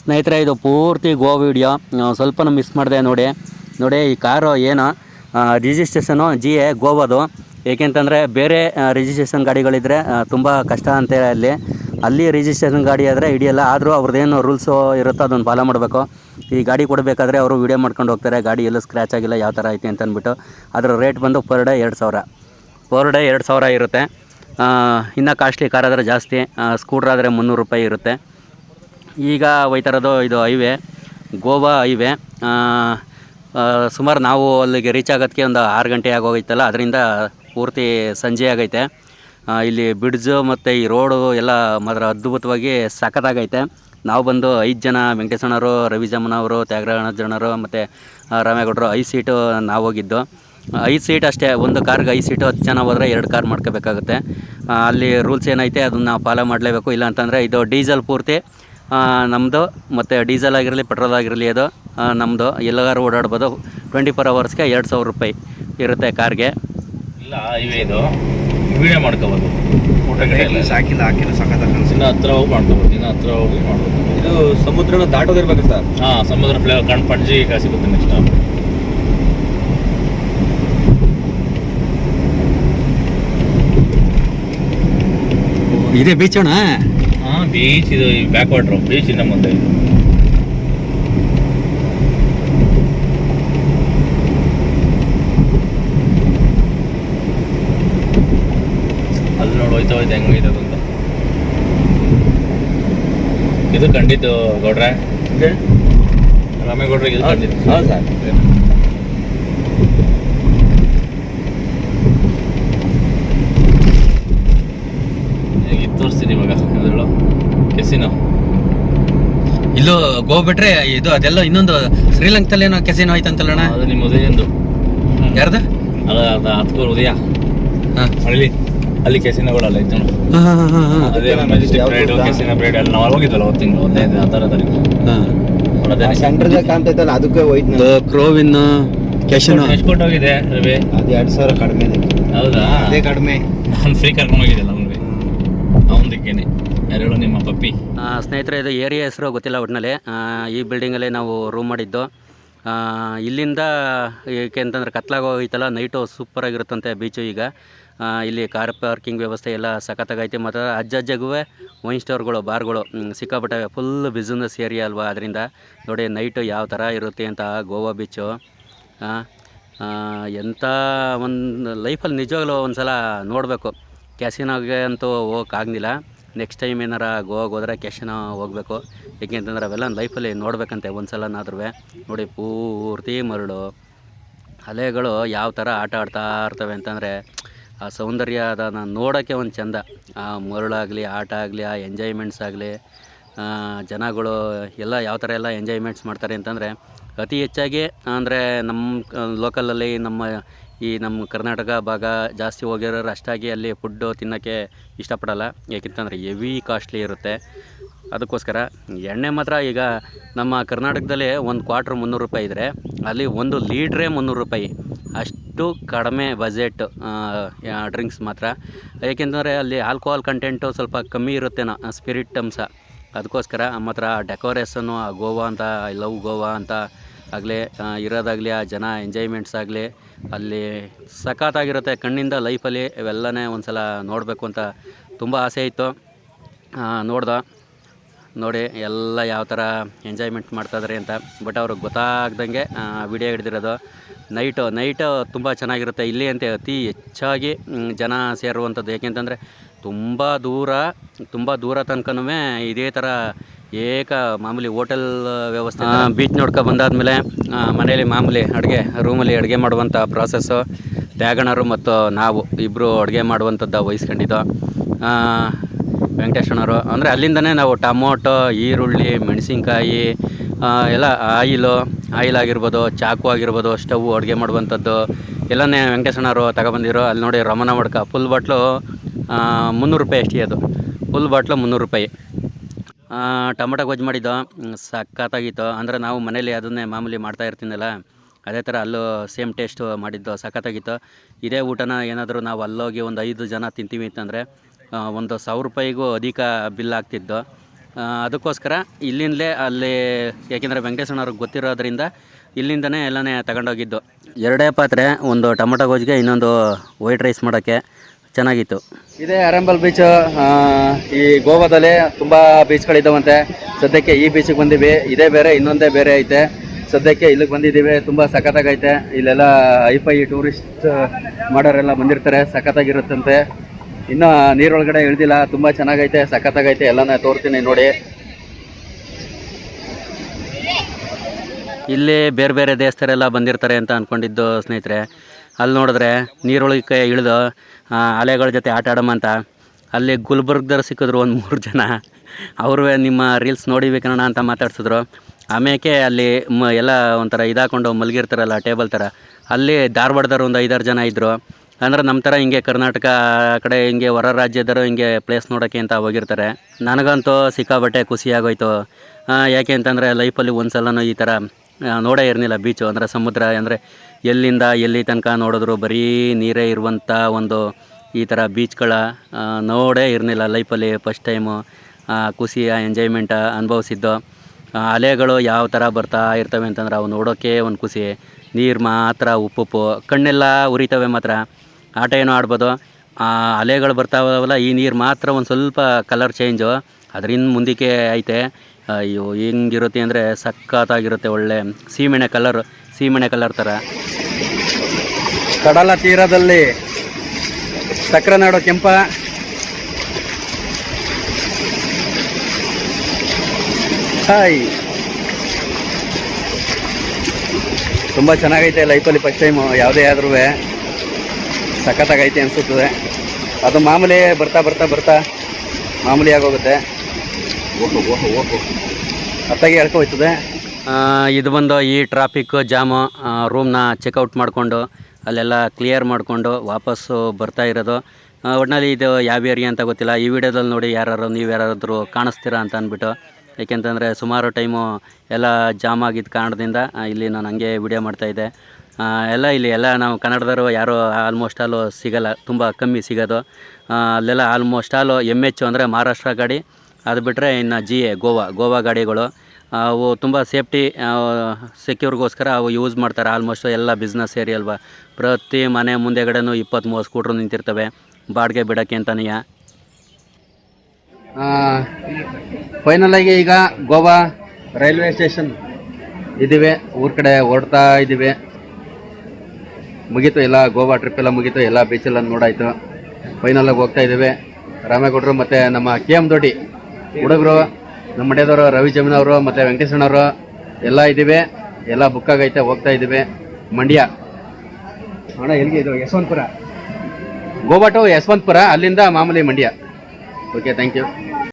ಸ್ನೇಹಿತರೆ, ಇದು ಪೂರ್ತಿ ಗೋ ವಿಡಿಯೋ ಸ್ವಲ್ಪ ಮಿಸ್ ಮಾಡಿದೆ ನೋಡಿ. ನೋಡಿ, ಈ ಕಾರು ಏನು? ರಿಜಿಸ್ಟ್ರೇಷನು ಜಿ ಎ ಗೋವದು. ಏಕೆಂತಂದರೆ, ಬೇರೆ ರಿಜಿಸ್ಟ್ರೇಷನ್ ಗಾಡಿಗಳಿದ್ರೆ ತುಂಬ ಕಷ್ಟ ಅಂತೇಳಿ ಅಲ್ಲಿ ಅಲ್ಲಿ ರಿಜಿಸ್ಟ್ರೇಷನ್ ಗಾಡಿ ಆದರೆ ಹಿಡಿಯಲ್ಲ ಆದರೂ ಅವ್ರದ್ದೇನು ರೂಲ್ಸು ಇರುತ್ತೋ ಅದನ್ನು ಫಾಲೋ ಮಾಡಬೇಕು. ಈ ಗಾಡಿ ಕೊಡಬೇಕಾದ್ರೆ ಅವರು ವಿಡಿಯೋ ಮಾಡ್ಕೊಂಡು ಹೋಗ್ತಾರೆ. ಗಾಡಿ ಎಲ್ಲೂ ಸ್ಕ್ರ್ಯಾಚ್ ಆಗಿಲ್ಲ, ಯಾವ ಥರ ಐತೆ ಅಂತ ಅಂದ್ಬಿಟ್ಟು. ಅದರ ರೇಟ್ ಬಂದು ಪರ್ ಡೇ ಎರಡು ಸಾವಿರ. ಪರ್ ಡೇ ಎರಡು ಸಾವಿರ ಇರುತ್ತೆ. ಇನ್ನೂ ಕಾಸ್ಟ್ಲಿ ಕಾರ್ ಆದರೆ ಜಾಸ್ತಿ. ಸ್ಕೂಟ್ರ್ ಆದರೆ ಮುನ್ನೂರು ರೂಪಾಯಿ ಇರುತ್ತೆ. ಈಗ ಹೋಯ್ತಾ ಇರೋದು ಇದು ಹೈವೇ, ಗೋವಾ ಹೈವೇ ಸುಮಾರು ನಾವು ಅಲ್ಲಿಗೆ ರೀಚ್ ಆಗೋದಕ್ಕೆ ಒಂದು ಆರು ಗಂಟೆ ಆಗೋಗೈತಲ್ಲ, ಅದರಿಂದ ಪೂರ್ತಿ ಸಂಜೆ ಆಗೈತೆ. ಇಲ್ಲಿ ಬ್ರಿಡ್ಜು ಮತ್ತು ಈ ರೋಡು ಎಲ್ಲ ಮಾತ್ರ ಅದ್ಭುತವಾಗಿ ಸಖತ್ತಾಗೈತೆ. ನಾವು ಬಂದು ಐದು ಜನ ವೆಂಕಟೇಶಣ್ಣವರು ರವಿಜಮ್ಮನವರು ಜನರು ಮತ್ತು ರಾಮೇಗೌಡರು ಐದು ಸೀಟು ನಾವು ಹೋಗಿದ್ದು. ಐದು ಸೀಟ್ ಅಷ್ಟೇ, ಒಂದು ಕಾರ್ಗೆ ಐದು ಸೀಟು ಹತ್ತು ಜನ ಹೋದರೆ ಎರಡು ಕಾರ್ ಮಾಡ್ಕೋಬೇಕಾಗುತ್ತೆ. ಅಲ್ಲಿ ರೂಲ್ಸ್ ಏನೈತೆ, ಅದನ್ನು ಫಾಲೋ ಮಾಡಲೇಬೇಕು. ಇಲ್ಲ ಅಂತಂದರೆ ಇದು ಡೀಸೆಲ್ ಪೂರ್ತಿ ನಮ್ಮದು ಮತ್ತು ಡೀಸೆಲ್ ಆಗಿರಲಿ ಪೆಟ್ರೋಲ್ ಆಗಿರಲಿ ಅದು ನಮ್ಮದು ಎಲ್ಲಗಾರು ಓಡಾಡ್ಬೋದು. ಟ್ವೆಂಟಿ ಫೋರ್ ಅವರ್ಸ್ಗೆ ಎರಡು ಸಾವಿರ ರೂಪಾಯಿ ಇರುತ್ತೆ ಕಾರ್ಗೆ. ಇಲ್ಲ ಹೈವೇ ಇದು. ವೀಡಿಯೋ ಮಾಡ್ಕೋಬೋದು. ಸಾಕಿಲ್ಲ ಹಾಕಿಲ್ಲ ಹಾಕಿಲ್ಲ ಸಖತ್ ಇನ್ನು ಹತ್ರ ಹೋಗಿ ಮಾಡ್ಕೋಬೋದು ಇನ್ನು ಹತ್ರ ಹೋಗಿ ಮಾಡ್ಬೋದು ಇದು ಸಮುದ್ರನ ದಾಟೋದಿರ್ಬೇಕು ಸರ್. ಹಾಂ ಸಮುದ್ರ ಫ್ಲೇವರ್ ಕಣ್ ಪಂಜಿ ಈಗ ಸಿಗುತ್ತೆ ನೆಕ್ಸ್ಟ್ ಇದೇ ಬೀಚ್ ಅಣ್ಣ. ಹಾಂ ಬೀಚ್ ಇದು ಬ್ಯಾಕ್ ವಾಟ್ರು ಬೀಚ್ ಇನ್ನ ಮುಂದೆ. ಅಲ್ಲಿ ನೋಡಿ ಹೋಯ್ತಾ ಹೋಯ್ತು ಹೆಂಗೈತೆ ಅಂತ. ಇದು ಕಂಡಿದ್ದು ಗೌಡ್ರೆ? ರಾಮೇಗೌಡ್ರಿಗೆ ಇದು ಕಂಡಿದ್ದು. ಹೌದು ಸರ್ ಇದು ತೋರಿಸ್ತೀನಿ ಇವಾಗ ಅದರಲ್ಲೂ ಕೆಸಿನೋ ಇಲ್ಲೂ ಗೋ ಬಿಟ್ರೆ ಇದು ಅದೆಲ್ಲ ಇನ್ನೊಂದು ಶ್ರೀಲಂಕಾದಲ್ಲಿ ಏನೋ ಕೆಸಿನೋ ಆಯ್ತಂತಲ್ಲ ಅಣ್ಣ? ಅದು ನಿಮ್ಮ ಉದಯಂದು ಎಂದು. ಅದ ಅದು ಹತ್ಕೂರು ಉದಯ. ಹಾಂ. ಅಲ್ಲಿ ಅಲ್ಲಿ ಕೆಸಿನಗಳಲ್ಲ ಇತ್ತು ನೋಡು. ಹಾಂ ಹಾಂ ಹಾಂ ಅದೇ ಮೆಜೆಸ್ಟಿಕ್ ಬ್ರೈಡ್ ಕೆಸಿನ ಬ್ರೇಡ್ ಎಲ್ಲ ನಾವು ಹೋಗಿದ್ವಲ್ಲ ತಿಂಗಳು ಒಂದೇ ಹತ್ತಾರು ತಾರೀಕು ಹಾಂ. ಸೆಂಟ್ರದಾಗ ಕಾಣ್ತೈತಲ್ಲ ಅದಕ್ಕೆ ಹೋಯ್ತು ಇದು ಕ್ರೋವಿನ್ ಕೆಶನು ಎಷ್ಟು ಹೋಗಿದೆ ರವಿ. ಅದು ಎರಡು ಸಾವಿರ ಕಡಿಮೆ ಹೌದಾ? ಅದೇ ಕಡಿಮೆ. ನಾನು ಫ್ರೀ ಕರ್ಕೊಂಡು ಹೋಗಿದ್ದಲ್ಲ ಅವನಿಗೆ. ಅವನದಕ್ಕೇನೆ ಯಾರು ನಿಮ್ಮ ಪಪ್ಪಿ? ಸ್ನೇಹಿತರೆ, ಇದು ಏರಿಯಾ ಹೆಸರು ಗೊತ್ತಿಲ್ಲ ಒಟ್ಟಿನಲ್ಲಿ ಈ ಬಿಲ್ಡಿಂಗಲ್ಲಿ ನಾವು ರೂಮ್ ಮಾಡಿದ್ದು. ಇಲ್ಲಿಂದ ಏಕೆ ಅಂತಂದ್ರೆ ಕತ್ಲಾಗ ಹೋಗೈತಲ್ಲ ನೈಟು ಸೂಪರಾಗಿರುತ್ತಂತೆ ಬೀಚು ಈಗ. ಇಲ್ಲಿ ಕಾರ್ ಪಾರ್ಕಿಂಗ್ ವ್ಯವಸ್ಥೆ ಎಲ್ಲ ಸಖತ್ತಾಗೈತೆ. ಮತ್ತು ಅಜ್ಜಜ್ಜಗೂ ವೈನ್ ಸ್ಟೋರ್ಗಳು ಬಾರ್ಗಳು ಸಿಕ್ಕಾಪಟ್ಟೆ ಫುಲ್ ಬಿಸ್ನೆಸ್ ಏರಿಯಾ ಅಲ್ವಾ ಅದರಿಂದ. ನೋಡಿ ನೈಟು ಯಾವ ಥರ ಇರುತ್ತೆ ಅಂತ ಗೋವಾ ಬೀಚು ಎಂಥ ಒಂದು ಲೈಫಲ್ಲಿ ನಿಜವಾಗ್ಲೂ ಒಂದು ಸಲ ನೋಡಬೇಕು ಕ್ಯಾಸಿನೋಗೆ ಅಂತೂ ಹೋಗೋಕ್ಕಾಗ್ಲಿಲ್ಲ ನೆಕ್ಸ್ಟ್ ಟೈಮ್ ಏನಾರ ಗೋವಾಗೆ ಹೋದ್ರೆ ಕ್ಯಾಶನ ಹೋಗಬೇಕು. ಏಕೆಂತಂದ್ರೆ ಅವೆಲ್ಲ ಲೈಫಲ್ಲಿ ನೋಡ್ಬೇಕಂತೆ ಒಂದು ಸಲನಾದ್ರೂ ನೋಡಿ ಪೂರ್ತಿ ಮರಳು. ಅಲೆಗಳು ಯಾವ ಥರ ಆಟ ಆಡ್ತಾ ಇರ್ತವೆ ಅಂತಂದರೆ ಆ ಸೌಂದರ್ಯ ಅದನ್ನು ನೋಡೋಕ್ಕೆ ಒಂದು ಚಂದ. ಆ ಮರಳಾಗಲಿ, ಆಟ ಆಗಲಿ, ಆ ಎಂಜಾಯ್ಮೆಂಟ್ಸ್ ಆಗಲಿ ಜನಗಳು ಎಲ್ಲ ಯಾವ ಥರ ಎಲ್ಲ ಎಂಜಾಯ್ಮೆಂಟ್ಸ್ ಮಾಡ್ತಾರೆ ಅಂತಂದರೆ ಅತಿ ಹೆಚ್ಚಾಗಿ ಅಂದರೆ ನಮ್ಮ ಲೋಕಲಲ್ಲಿ ನಮ್ಮ ಈ ನಮ್ಮ ಕರ್ನಾಟಕ ಭಾಗ ಜಾಸ್ತಿ ಹೋಗಿರೋರು ಅಷ್ಟಾಗಿ ಅಲ್ಲಿ ಫುಡ್ಡು ತಿನ್ನೋಕ್ಕೆ ಇಷ್ಟಪಡಲ್ಲ. ಏಕೆಂತಂದರೆ ಹೆವಿ ಕಾಸ್ಟ್ಲಿ ಇರುತ್ತೆ. ಅದಕ್ಕೋಸ್ಕರ ಎಣ್ಣೆ ಮಾತ್ರ ಈಗ ನಮ್ಮ ಕರ್ನಾಟಕದಲ್ಲಿ ಒಂದು ಕ್ವಾಟ್ರ್ ಮುನ್ನೂರು ರೂಪಾಯಿ ಇದ್ದರೆ ಅಲ್ಲಿ ಒಂದು ಲೀಟ್ರೇ ಮುನ್ನೂರು ರೂಪಾಯಿ. ಅಷ್ಟು ಕಡಿಮೆ ಬಜೆಟ್ ಡ್ರಿಂಕ್ಸ್ ಮಾತ್ರ. ಏಕೆಂದರೆ ಅಲ್ಲಿ ಆಲ್ಕೋಹಾಲ್ ಕಂಟೆಂಟು ಸ್ವಲ್ಪ ಕಮ್ಮಿ ಇರುತ್ತೇನೋ ಸ್ಪಿರಿಟ್ ಅಂಶ ಅದಕ್ಕೋಸ್ಕರ ಮಾತ್ರ ಡೆಕೋರೇಷನ್ನು ಗೋವಾ ಅಂತ ಲವ್ ಗೋವಾ ಅಂತ ಆಗಲಿ ಇರೋದಾಗಲಿ, ಆ ಜನ ಎಂಜಾಯ್ಮೆಂಟ್ಸ್ ಆಗಲಿ, ಅಲ್ಲಿ ಸಖತ್ತಾಗಿರುತ್ತೆ ಕಣ್ಣಿಂದ ಲೈಫಲ್ಲಿ ಇವೆಲ್ಲನೇ ಒಂದು ಸಲ ನೋಡಬೇಕು ಅಂತ ತುಂಬ ಆಸೆ ಇತ್ತು. ನೋಡ್ದೆ. ನೋಡಿ, ಎಲ್ಲ ಯಾವ ಥರ ಎಂಜಾಯ್ಮೆಂಟ್ ಮಾಡ್ತಾಯಿದ್ದಾರೆ ಅಂತ. ಬಟ್ ಅವ್ರಿಗೆ ಗೊತ್ತಾಗ್ದಂಗೆ ವಿಡಿಯೋ ಹಿಡ್ದಿರೋದು. ನೈಟು ನೈಟು ತುಂಬ ಚೆನ್ನಾಗಿರುತ್ತೆ. ಇಲ್ಲಿ ಅಂತ ಅತಿ ಹೆಚ್ಚಾಗಿ ಜನ ಸೇರುವಂಥದ್ದು. ಏಕೆಂತಂದರೆ ತುಂಬ ದೂರ ತುಂಬ ದೂರ ತನಕನೂ ಇದೇ ಥರ ಏಕ ಮಾಮೂಲಿ ಹೋಟೆಲ್ ವ್ಯವಸ್ಥೆ ಬೀಚ್ ನೋಡ್ಕೊ ಬಂದಾದ್ಮೇಲೆ ಮನೇಲಿ ಮಾಮೂಲಿ ಅಡುಗೆ ರೂಮಲ್ಲಿ ಅಡುಗೆ ಮಾಡುವಂಥ ಪ್ರಾಸೆಸ್ಸು ತ್ಯಾಗಣರು ಮತ್ತು ನಾವು ಇಬ್ಬರು ಅಡುಗೆ ಮಾಡುವಂಥದ್ದು ವಹಿಸ್ಕೊಂಡಿದ್ದು. ಆ, ವೆಂಕಟೇಶಣ್ಣವರು ಅಂದರೆ ಅಲ್ಲಿಂದನೇ ನಾವು ಟಮೋಟೊ ಈರುಳ್ಳಿ ಮೆಣಸಿನ್ಕಾಯಿ ಎಲ್ಲ ಆಯಿಲು ಆಯಿಲ್ ಆಗಿರ್ಬೋದು ಚಾಕು ಆಗಿರ್ಬೋದು ಸ್ಟವ್ ಅಡುಗೆ ಮಾಡುವಂಥದ್ದು. ಎಲ್ಲನೇ ವೆಂಕಟೇಶಣ್ಣವರು ತಗೊಬಂದಿರೋ ಅಲ್ಲಿ ನೋಡಿ ರಮಣ ಮಡ್ಕ ಫುಲ್ ಬಾಟ್ಲು ಮುನ್ನೂರು ರೂಪಾಯಿ ಅಷ್ಟೇ ಅದು. ಫುಲ್ ಬಾಟ್ಲು ಮುನ್ನೂರು ರೂಪಾಯಿ. ಟೊಮೊಟೊ ಗೊಜ್ಜು ಮಾಡಿದ್ದೋ ಸಖತ್ತಾಗಿತ್ತು, ಅಂದರೆ ನಾವು ಮನೇಲಿ ಅದನ್ನೇ ಮಾಮೂಲಿ ಮಾಡ್ತಾ ಇರ್ತೀನಲ್ಲ, ಅದೇ ಥರ ಅಲ್ಲೂ ಸೇಮ್ ಟೇಸ್ಟು ಮಾಡಿದ್ದು, ಸಖತ್ತಾಗಿತ್ತು, ಇದೇ ಊಟನ ಏನಾದರೂ ನಾವು ಅಲ್ಲೋಗಿ ಒಂದು ಐದು ಜನ ತಿಂತೀವಿ ಅಂತಂದರೆ ಒಂದು ಸಾವಿರ ರೂಪಾಯಿಗೂ ಅಧಿಕ ಬಿಲ್ ಆಗ್ತಿದ್ದು ಅದಕ್ಕೋಸ್ಕರ ಇಲ್ಲಿಂದಲೇ ಅಲ್ಲಿ, ಯಾಕೆಂದರೆ ವೆಂಕಟೇಶ್ವರವ್ರಿಗೆ ಗೊತ್ತಿರೋದ್ರಿಂದ ಇಲ್ಲಿಂದನೇ ಎಲ್ಲನೇ ತಗೊಂಡೋಗಿದ್ದು. ಎರಡೇ ಪಾತ್ರೆ, ಒಂದು ಟೊಮೊಟೊ ಗೊಜ್ಜಿಗೆ, ಇನ್ನೊಂದು ವೈಟ್ ರೈಸ್ ಮಾಡೋಕ್ಕೆ ಚೆನ್ನಾಗಿತ್ತು. ಇದೇ ಅರಂಬಲ್ ಬೀಚ್ ಈ ಗೋವಾದಲ್ಲಿ ತುಂಬ ಬೀಚ್ಗಳಿದ್ದಾವಂತೆ ಸದ್ಯಕ್ಕೆ ಈ ಬೀಚಿಗೆ ಬಂದೀವಿ. ಇದೇ ಬೇರೆ ಇನ್ನೊಂದೇ ಬೇರೆ ಐತೆ. ಸದ್ಯಕ್ಕೆ ಇಲ್ಲಿಗೆ ಬಂದಿದ್ದೀವಿ. ತುಂಬ ಸಖತ್ತಾಗೈತೆ. ಇಲ್ಲೆಲ್ಲ ಐಫೈ ಟೂರಿಸ್ಟ್ ಮಾಡೋರೆಲ್ಲ ಬಂದಿರ್ತಾರೆ. ಸಖತ್ತಾಗಿರುತ್ತಂತೆ. ಇನ್ನೂ ನೀರೊಳಗಡೆ ಇಳ್ದಿಲ್ಲ. ತುಂಬ ಚೆನ್ನಾಗೈತೆ ಸಖತ್ತಾಗೈತೆ. ಎಲ್ಲನ ತೋರ್ತೀನಿ ನೋಡಿ. ಇಲ್ಲಿ ಬೇರೆ ಬೇರೆ ದೇವಸ್ಥರೆಲ್ಲ ಬಂದಿರ್ತಾರೆ ಅಂತ ಅಂದ್ಕೊಂಡಿದ್ದು ಸ್ನೇಹಿತರೆ. ಅಲ್ಲಿ ನೋಡಿದ್ರೆ ನೀರೊಳಗೆ ಇಳಿದು ಆ, ಅಲೆಗಳ ಜೊತೆ ಆಟ ಆಡೋಮ ಅಂತ. ಅಲ್ಲಿ ಗುಲ್ಬರ್ಗ್ದವ್ರು ಸಿಕ್ಕಿದ್ರು ಒಂದು ಮೂರು ಜನ. ಅವ್ರವೇ ನಿಮ್ಮ ರೀಲ್ಸ್ ನೋಡಿಬೇಕಣ್ಣ ಅಂತ ಮಾತಾಡ್ಸಿದ್ರು. ಆಮೇಲೆ ಅಲ್ಲಿ ಮ ಎಲ್ಲ ಒಂಥರ ಇದಾಕೊಂಡು ಮಲಗಿರ್ತಾರಲ್ಲ ಟೇಬಲ್ ಥರ. ಅಲ್ಲಿ ಧಾರವಾಡದವ್ರು ಒಂದು ಐದಾರು ಜನ ಇದ್ದರು ಅಂದ್ರೆ ನಮ್ಮ ಥರ ಹಿಂಗೆ ಕರ್ನಾಟಕ ಕಡೆ ಹಿಂಗೆ ಹೊರ ರಾಜ್ಯದವರು ಹಿಂಗೆ ಪ್ಲೇಸ್ ನೋಡೋಕ್ಕೆ ಅಂತ ಹೋಗಿರ್ತಾರೆ. ನನಗಂತೂ ಸಿಕ್ಕಾಬಟ್ಟೆ ಖುಷಿಯಾಗೋಯ್ತು ಯಾಕೆ ಅಂತಂದರೆ ಲೈಫಲ್ಲಿ ಒಂದು ಸಲನೂ ಈ ಥರ ನೋಡೇ ಇರಲಿಲ್ಲ ಬೀಚು ಅಂದರೆ ಸಮುದ್ರ ಅಂದರೆ ಎಲ್ಲಿಂದ ಎಲ್ಲಿ ತನಕ ನೋಡಿದ್ರು ಬರೀ ನೀರೇ ಇರುವಂಥ ಒಂದು ಈ ಥರ ಬೀಚ್ಗಳ ನೋಡೇ ಇರಲಿಲ್ಲ ಲೈಫಲ್ಲಿ ಫಸ್ಟ್ ಟೈಮು ಖುಷಿ ಎಂಜಾಯ್ಮೆಂಟ್ ಅನುಭವಿಸಿದ್ದು. ಅಲೆಗಳು ಯಾವ ಥರ ಬರ್ತಾ ಇರ್ತವೆ ಅಂತಂದ್ರೆ ಅವು ನೋಡೋಕ್ಕೆ ಒಂದು ಖುಷಿ. ನೀರು ಮಾತ್ರ ಉಪ್ಪುಪ್ಪು ಕಣ್ಣೆಲ್ಲ ಉರಿತವೆ ಮಾತ್ರ. ಆಟ ಏನೋ ಆಡ್ಬೋದು. ಆ, ಅಲೆಗಳು ಬರ್ತಾವಲ್ಲ, ಈ ನೀರು ಮಾತ್ರ ಒಂದು ಸ್ವಲ್ಪ ಕಲರ್ ಚೇಂಜು ಅದರಿಂದ ಮುಂದಕ್ಕೆ ಐತೆ. ಅಯ್ಯೋ, ಹೆಂಗಿರುತ್ತೆ ಅಂದರೆ ಸಖತ್ತಾಗಿರುತ್ತೆ ಒಳ್ಳೆ ಸೀಮೆಣ್ಣೆ ಕಲರ್ ಸೀಮೆಣ್ಣೆ ಕಲರ್ ಥರ ಕಡಲ ತೀರದಲ್ಲಿ ಸಕ್ಕರೆ ನಾಡು ಕೆಂಪ. ಹಾಯ್. ತುಂಬ ಚೆನ್ನಾಗೈತೆ ಲೈಫಲ್ಲಿ ಫಸ್ಟ್ ಟೈಮು ಯಾವುದೇ ಆದ್ರೂ ಸಖತ್ತಾಗೈತೆ ಅನಿಸುತ್ತದೆ ಅದು ಮಾಮೂಲಿ ಬರ್ತಾ ಬರ್ತಾ ಬರ್ತಾ ಮಾಮೂಲಿ ಆಗೋಗುತ್ತೆ. ಓಹೋ ಓಹೋ ಓಹೋ ಅತ್ತಾಗಿ ಎಳ್ಕೊ ಹೋಯ್ತದೆ. ಇದು ಬಂದು ಈ ಟ್ರಾಫಿಕ್ ಜಾಮು ರೂಮ್ನ ಚೆಕ್ಔಟ್ ಮಾಡಿಕೊಂಡು, ಅಲ್ಲೆಲ್ಲ ಕ್ಲಿಯರ್ ಮಾಡಿಕೊಂಡು ವಾಪಸ್ಸು ಬರ್ತಾ ಇರೋದು. ಒಟ್ಟಿನಲ್ಲಿ ಇದು ಯಾವ ಏರಿಯಾ ಅಂತ ಗೊತ್ತಿಲ್ಲ. ಈ ವಿಡಿಯೋದಲ್ಲಿ ನೋಡಿ ಯಾರು ನೀವು ಯಾರಾದರೂ ಕಾಣಿಸ್ತೀರಾ ಅಂತ ಅಂದ್ಬಿಟ್ಟು. ಏಕೆಂತಂದರೆ ಸುಮಾರು ಟೈಮು ಎಲ್ಲ ಜಾಮ್ ಆಗಿದ್ದ ಕಾರಣದಿಂದ ಇಲ್ಲಿ ನಾನು ಹಂಗೆ ವಿಡಿಯೋ ಮಾಡ್ತಾಯಿದ್ದೆ ಎಲ್ಲ ಇಲ್ಲಿ, ಎಲ್ಲ ನಾವು ಕನ್ನಡದವರು ಯಾರು ಆಲ್ಮೋಸ್ಟ್ ಆಲು ಸಿಗಲ್ಲ, ತುಂಬ ಕಮ್ಮಿ ಸಿಗೋದು. ಅಲ್ಲೆಲ್ಲ ಆಲ್ಮೋಸ್ಟ್ ಆಲು ಎಂ ಎಚ್ ಅಂದರೆ ಮಹಾರಾಷ್ಟ್ರ ಗಾಡಿ. ಅದು ಬಿಟ್ಟರೆ ಇನ್ನು ಜಿ ಎ ಗೋವಾ ಗೋವಾ ಗಾಡಿಗಳು. ಅವು ತುಂಬ ಸೇಫ್ಟಿ ಸೆಕ್ಯೂರ್ಗೋಸ್ಕರ ಅವು ಯೂಸ್ ಮಾಡ್ತಾರೆ. ಆಲ್ಮೋಸ್ಟ್ ಎಲ್ಲ ಬಿಸ್ನೆಸ್ ಏರಿಯಾ ಪ್ರತಿ ಮನೆ ಮುಂದೆಗಡೆನೂ ಇಪ್ಪತ್ತು ಮೂವತ್ತು ಸ್ಕೂಟ್ರ್ ನಿಂತಿರ್ತವೆ. ಬಾಡಿಗೆ ಬಿಡೋಕ್ಕೆ ಅಂತನೆಯ ಫೈನಲ್ ಆಗಿ ಈಗ ಗೋವಾ ರೈಲ್ವೆ ಸ್ಟೇಷನ್ ಇದ್ದೀವಿ ಊರ ಕಡೆ ಹೊರಡ್ತಾ ಇದ್ದೀವಿ ಮುಗೀತು ಎಲ್ಲ, ಗೋವಾ ಟ್ರಿಪ್ ಎಲ್ಲ ಮುಗೀತು. ಎಲ್ಲ ಬೀಚೆಲ್ಲ ನೋಡಾಯಿತು ಫೈನಲಾಗಿ ಹೋಗ್ತಾ ಇದ್ದೀವಿ ರಾಮೇಗೌಡರು ಮತ್ತು ನಮ್ಮ ಕೆ ಎಂ ದೊಡ್ಡಿ, ಹುಡುಗರು ನಮ್ಮ ಮಂಡ್ಯದವರು ರವಿ ಜಮೀನವರು ಅವರು ಮತ್ತು ವೆಂಕಟೇಶಣ್ಣವರು ಎಲ್ಲ ಇದ್ದೀವಿ. ಎಲ್ಲ ಬುಕ್ ಆಗೈತೆ ಹೋಗ್ತಾ ಇದ್ದೀವಿ. ಮಂಡ್ಯ. ಅಣ್ಣ ಎಲ್ಲಿಗೆ ಇದು? ಯಶವಂತಪುರ? ಗೋವಾ ಟು ಯಶವಂತಪುರ ಅಲ್ಲಿಂದ ಮಾಮೂಲಿ ಮಂಡ್ಯ. Okay thank you